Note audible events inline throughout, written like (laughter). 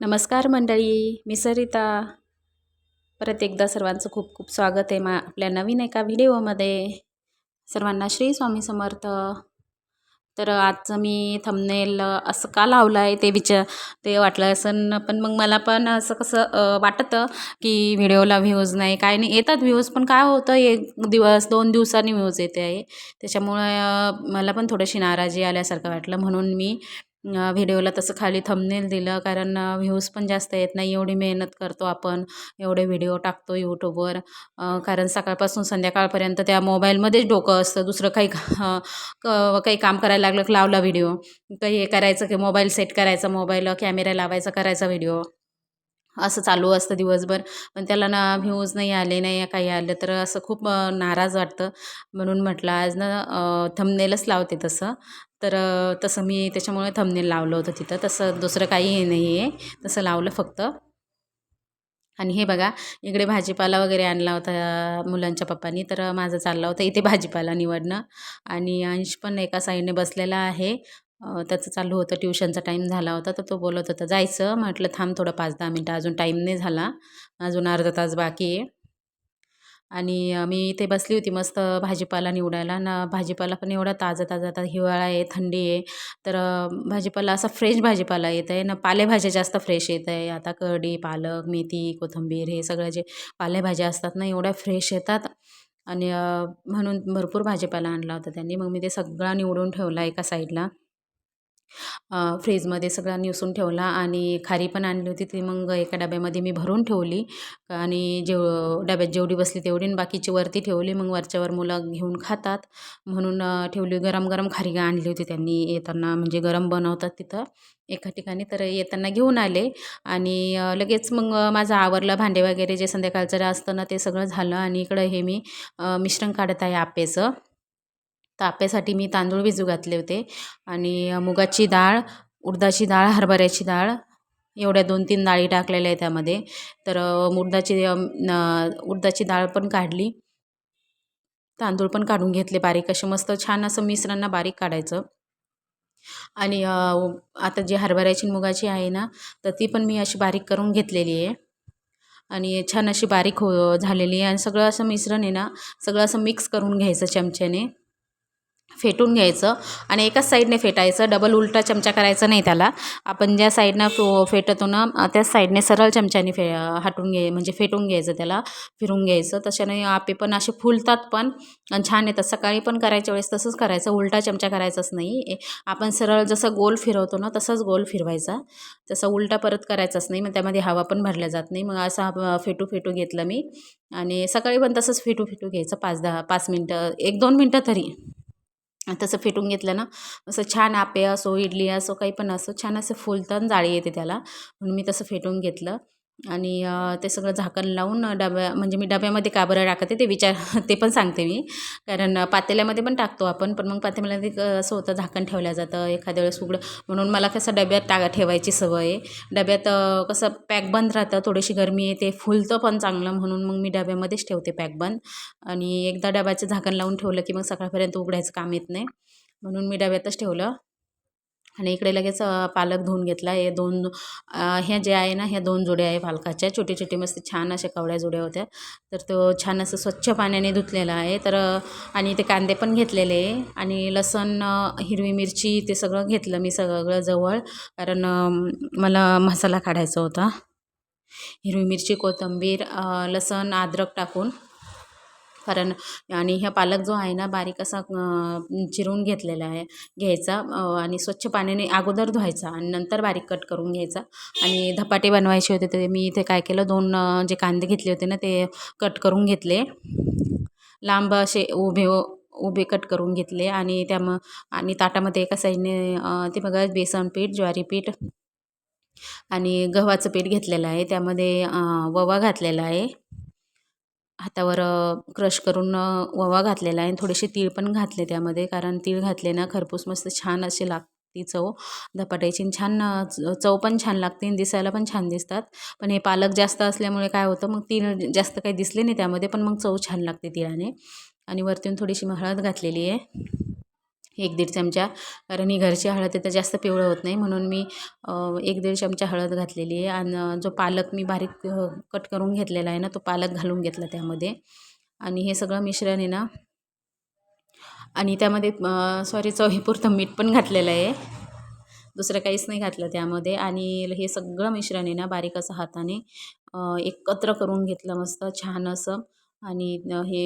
नमस्कार मंडळी मी सरिता. परत एकदा सर्वांचं खूप खूप स्वागत आहे मा आपल्या नवीन एका व्हिडिओमध्ये. सर्वांना श्री स्वामी समर्थ. तर आजचं मी थंबनेल असं का लावलं आहे ते विचार ते वाटलं असं पण मग मला पण असं कसं वाटतं की व्हिडिओला व्ह्यूज नाही काय नाही येतात व्ह्यूज पण काय होतं एक दिवस दोन दिवसांनी व्ह्यूज येते आहे. त्याच्यामुळे मला पण थोडीशी नाराजी आल्यासारखं वाटलं म्हणून मी व्हिडिओला तसं खाली थंबनेल दिलं. कारण व्ह्यूज पण जास्त येत नाही एवढी मेहनत करतो आपण. एवढे व्हिडिओ टाकतो यूट्यूबवर कारण सकाळपासून संध्याकाळपर्यंत त्या मोबाईलमध्येच डोकं असतं. दुसरं काही क काही काम करायला लागलं की लावला व्हिडिओ काही हे करायचं की मोबाईल सेट करायचा मोबाईल कॅमेरा लावायचा करायचा व्हिडिओ असं चालू असतं दिवसभर. पण त्याला ना व्ह्यूज नाही आले नाही काही आलं तर असं खूप नाराज वाटतं. म्हणून म्हटलं आज ना थंबनेलच लावते तसं. तर तसं मी त्याच्यामुळे थंबनेल लावलं होतं तिथं. तसं दुसरं काही नाही आहे तसं लावलं फक्त. आणि हे बघा इकडे भाजीपाला वगैरे आणला होता मुलांच्या पप्पांनी. तर माझं चाललं होतं इथे भाजीपाला निवडणं. आणि अंश पण एका साईडने बसलेला आहे. त्याचं चालू होतं ट्युशनचा टाईम झाला होता तर तो बोलत होता जायचं. म्हटलं थांब थोडं पाच दहा मिनटं अजून टाईम नाही झाला अजून अर्धा तास बाकी आहे. आणि मी इथे बसली होती मस्त भाजीपाला निवडायला. ना भाजीपाला पण एवढा ताजा ताजा आता हिवाळा आहे थंडी आहे तर भाजीपाला असा फ्रेश भाजीपाला येत आहे. ना पालेभाज्या जास्त फ्रेश येत आहे. आता कढी पालक मेथी कोथिंबीर हे सगळं जे पालेभाज्या असतात ना एवढ्या फ्रेश येतात. आणि म्हणून भरपूर भाजीपाला आणला होता त्यांनी. मग मी ते सगळा निवडून ठेवला एका साईडला. फ्रीजमध्ये सगळा निवसून ठेवला आणि खारी पण आणली होती ती मग एका डब्यामध्ये मी भरून ठेवली. आणि जेव डब्यात जेवढी बसली तेवढी बाकीची वरती ठेवली. मग वरच्यावर मुलं घेऊन खातात. म्हणून ठेवली गरम गरम खारी आणली होती त्यांनी येताना. म्हणजे गरम बनवतात तिथं एका ठिकाणी. तर येताना घेऊन आले आणि लगेच मग माझं आवरलं. भांडे वगैरे जे संध्याकाळचं असतं ना ते सगळं झालं. आणि इकडं हे मी मिश्रण काढत आहे आपेचं. ताप्यासाठी मी तांदूळ भिजू घातले होते. आणि मुगाची डाळ उडदाची डाळ हरभऱ्याची डाळ एवढ्या दोन तीन डाळी टाकलेल्या आहे त्यामध्ये. तर उडदाची न- उडदाची डाळ पण काढली. तांदूळ पण काढून घेतले बारीक. असे मस्त छान असं मिश्रांना बारीक काढायचं. आणि आता जी हरभऱ्याची मुगाची आहे ना तर ती पण मी अशी बारीक करून घेतलेली आहे. आणि छान अशी बारीक हो झालेली आहे. आणि सगळं असं मिश्रण आहे ना सगळं असं मिक्स करून घ्यायचं चमच्याने. फेटून घ्यायचं आणि एकाच साईडने फेटायचं. डबल उलटा चमचा करायचा नाही त्याला. आपण ज्या साईडनं फो फेटतो ना त्याच साईडने सरळ चमच्याने फे हटून घे म्हणजे फेटून घ्यायचं त्याला फिरून घ्यायचं. तशाने आपे पण असे फुलतात पण छान येतात. सकाळी पण करायच्या वेळेस तसंच करायचं. उलटा चमचा करायचाच नाही. ए- आपण सरळ जसं गोल फिरवतो ना तसंच गोल फिरवायचा. तसा उलटा परत करायचाच नाही मग त्यामध्ये हवा पण भरल्या जात नाही. मग असा फेटू फेटू घेतलं मी. आणि सकाळी पण तसंच फेटू फेटू घ्यायचं. पाच दहा पाच मिनटं एक दोन मिनटं तरी. तसं फेटून घेतलं ना असं छान आपे असो इडली असो काही पण असो छान असं फुलतं जाळी येते त्याला. म्हणून मी तसं फेटून घेतलं. आणि ते सगळं झाकण लावून डब्या म्हणजे मी डब्यामध्ये का बरं टाकते ते विचार (laughs) ते पण सांगते मी. कारण पातेल्यामध्ये पण टाकतो आपण पण मग पातेल्यामध्ये असं होतं झाकण ठेवलं जातं एखाद्या वेळेस उघडं. म्हणून मला कसं डब्यात टा ठेवायची सवय आहे. डब्यात कसं पॅक बंद राहतं थोडीशी गरमी येते फुलतं पण चांगलं म्हणून मग मी डब्यामध्येच ठेवते पॅक बंद. आणि एकदा डब्याचं झाकण लावून ठेवलं की मग सकाळपर्यंत उघडायचं काम येत नाही. म्हणून मी डब्यातच ठेवलं. आणि इकडे लगेच पालक धुवून घेतला. हे दोन ह्या ज्या आहे ना ह्या दोन जोड्या आहे पालकाच्या. छोटे छोटे मस्त छान अशा कवड्या जोड्या होत्या. तर तो छान असं स्वच्छ पाण्याने धुतलेला आहे. तर आणि ते कांदे पण घेतलेले आहे. आणि लसण हिरवी मिरची ते सगळं घेतलं मी सगळं जवळ. कारण मला मसाला काढायचा होता. हिरवी मिरची कोथिंबीर लसण अद्रक टाकून. कारण आणि ह्या पालक जो आहे ना बारीक असा चिरून घेतलेला आहे घ्यायचा आणि स्वच्छ पाण्याने अगोदर धुवायचा आणि नंतर बारीक कट करून घ्यायचा. आणि धपाटे बनवायचे होते ते मी इथे काय केलं दोन जे कांदे घेतले होते ना ते कट करून घेतले. लांब असे उभे उभे कट करून घेतले आणि त्या मग आणि ताटामध्ये एका साईडने ते बघा बेसन पीठ ज्वारी पीठ आणि गव्हाचं पीठ घेतलेलं आहे. त्यामध्ये ववा घातलेला आहे. हातावर क्रश करून ओवा घातलेला आहे आणि थोडेसे तीळ पण घातले त्यामध्ये कारण तीळ घातले ना खरपूस मस्त छान असे लागती चव. धपाट्याची आणि छान च- चव पण छान लागते आणि दिसायला पण छान दिसतात. पण हे पालक जास्त असल्यामुळे काय होतं मग तीळ जास्त काही दिसले नाही त्यामध्ये पण मग चव छान लागते तिळाने. आणि वरतून थोडीशी हळद घातलेली आहे. एक दीड चमचा. कारण ही घरची हळद आहे तर जास्त पिवळं होत नाही. म्हणून मी एक दीड चमचा हळद घातलेली आहे. आणि जो पालक मी बारीक कट करून घेतलेला आहे ना तो पालक घालून घेतला त्यामध्ये. आणि हे सगळं मिश्रण आहे ना आणि त्यामध्ये सॉरी चवीपुरतं मीठ पण घातलेलं आहे. दुसरं काहीच नाही घातलं त्यामध्ये. आणि हे सगळं मिश्रण आहे ना बारीक असं हाताने एकत्र करून घेतलं मस्त छान असं. आणि हे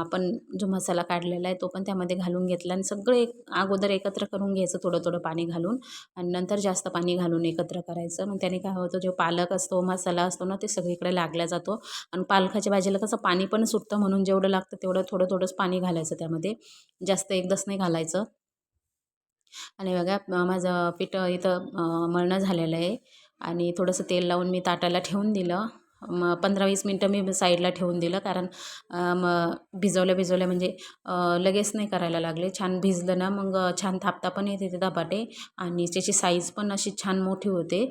आपण जो मसाला काढलेला आहे तो पण त्यामध्ये घालून घेतला आणि सगळे एक अगोदर एकत्र करून घ्यायचं थोडं थोडं पाणी घालून आणि नंतर जास्त पाणी घालून एकत्र करायचं. मग त्याने काय होतं जो पालक असतो मसाला असतो ना ते सगळीकडे लागला जातो आणि पालकाच्या भाजीला कसं पाणी पण सुटतं म्हणून जेवढं लागतं तेवढं थोडं थोडंच पाणी घालायचं त्यामध्ये. जास्त एकदाच नाही घालायचं. आणि बघा माझं पीठ इथं मळणं झालेलं आहे आणि थोडंसं तेल लावून मी ताटाला ठेवून दिलं. मग पंधरा वीस मिनटं मी साईडला ठेवून दिलं. कारण मग भिजवल्या भिजवल्या म्हणजे लगेच नाही करायला लागले. छान भिजलं ना मग छान थापता पण येते ते धपाटे. आणि त्याची साईज पण अशी छान मोठी होते.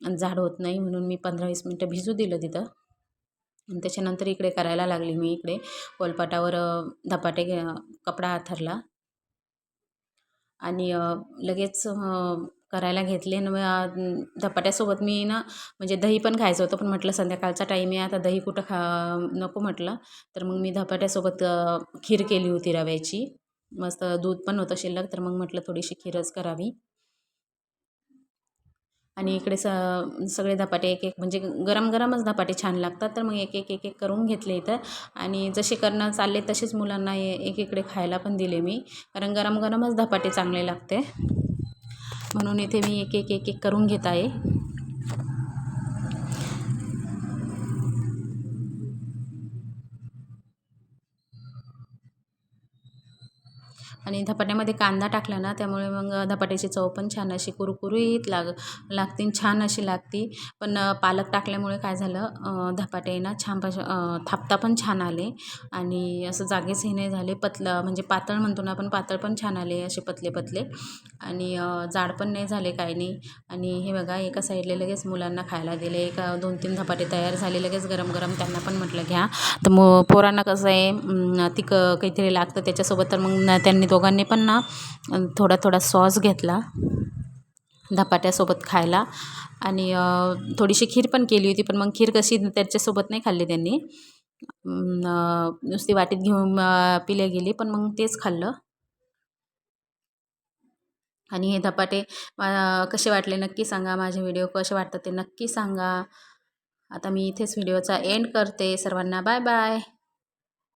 झाड होत नाही म्हणून मी पंधरा वीस मिनटं भिजू दिलं तिथं. आणि त्याच्यानंतर इकडे करायला लागली मी इकडे. कोलपाटावर धपाटे कपडा आथरला आणि लगेच करायला घेतले आणि धपाट्यासोबत मी ना म्हणजे दही पण खायचं होतं पण म्हटलं संध्याकाळचा टाईम आहे आता दही कुठं खा नको म्हटलं. तर मग मी धपाट्यासोबत खीर केली होती रव्याची. मस्त दूध पण होतं शिल्लक तर मग म्हटलं थोडीशी खीरच करावी. आणि इकडे स सगळे धपाटे एक एक म्हणजे गरम गरमच धपाटे छान लागतात तर मग एक एक एक एक करून घेतले इथं. आणि जसे करणं चालले तसेच मुलांना एक इकडे खायला पण दिले मी. कारण गरम गरमच धपाटे चांगले लागते. म्हणून इथे मी एक एक एक एक करून घेत आहे. आणि धपाट्यामध्ये कांदा टाकला ना त्यामुळे मग धपाट्याची चव पण छान अशी कुरकुरीत लाग लागते छान अशी लागती. पण पालक टाकल्यामुळे काय झालं धपाटे ना छान थापता पण छान आले आणि असं जागेच हे नाही झाले. पतलं म्हणजे पातळ म्हणतो ना आपण पातळ पण छान आले असे पतले पतले. आणि जाड पण नाही झाले काही नाही. आणि हे बघा एका साईडला लगेच मुलांना खायला दिले. एका दोन तीन धपाटे तयार झाले लगेच गरम गरम त्यांना पण म्हटलं घ्या. तर मग पोरांना कसं आहे तिक काहीतरी लागतं त्याच्यासोबत तर मग त्यांनी दोघांनी पण ना थोडा थोडा सॉस घेतला धपाट्यासोबत खायला. आणि थोडीशी खीर पण केली होती पण मग खीर कशी त्याच्यासोबत नाही खाल्ली त्यांनी. नुसती वाटीत घेऊन पिल्या गेली पण मग तेच खाल्लं. आणि हे धपाटे कसे वाटले नक्की सांगा. माझे व्हिडिओ कसे वाटतात ते नक्की सांगा. आता मी इथेच व्हिडिओचा एंड करते. सर्वांना बाय बाय